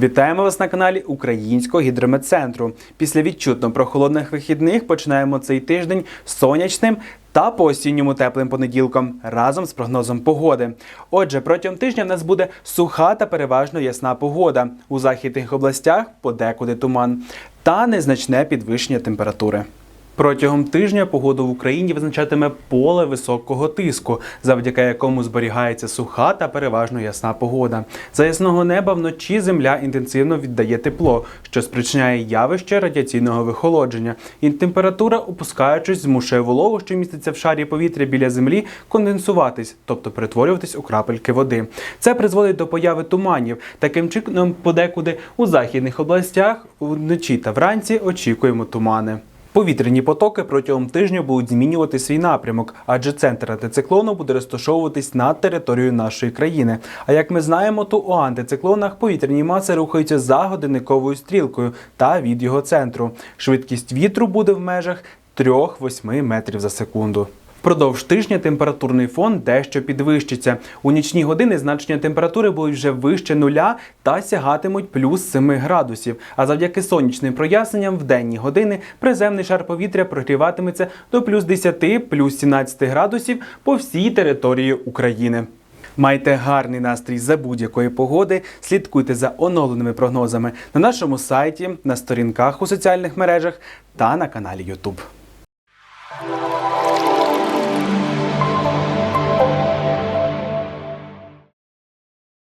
Вітаємо вас на каналі Українського гідрометцентру. Після відчутно прохолодних вихідних починаємо цей тиждень сонячним та по осінньому теплим понеділком разом з прогнозом погоди. Отже, протягом тижня в нас буде суха та переважно ясна погода. У західних областях подекуди туман та незначне підвищення температури. Протягом тижня погоду в Україні визначатиме поле високого тиску, завдяки якому зберігається суха та переважно ясна погода. За ясного неба вночі земля інтенсивно віддає тепло, що спричиняє явище радіаційного вихолодження. І температура, опускаючись, змушує вологу, що міститься в шарі повітря біля землі, конденсуватись, тобто перетворюватись у крапельки води. Це призводить до появи туманів. Таким чином, подекуди у західних областях вночі та вранці очікуємо тумани. Повітряні потоки протягом тижня будуть змінювати свій напрямок, адже центр антициклону буде розташовуватись над територією нашої країни. А як ми знаємо, то у антициклонах повітряні маси рухаються за годинниковою стрілкою та від його центру. Швидкість вітру буде в межах 3-8 метрів за секунду. Впродовж тижня температурний фон дещо підвищиться. У нічні години значення температури будуть вже вище нуля та сягатимуть плюс 7 градусів. А завдяки сонячним проясненням в денні години приземний шар повітря прогріватиметься до плюс 10, плюс 17 градусів по всій території України. Майте гарний настрій за будь-якої погоди. Слідкуйте за оновленими прогнозами на нашому сайті, на сторінках у соціальних мережах та на каналі YouTube.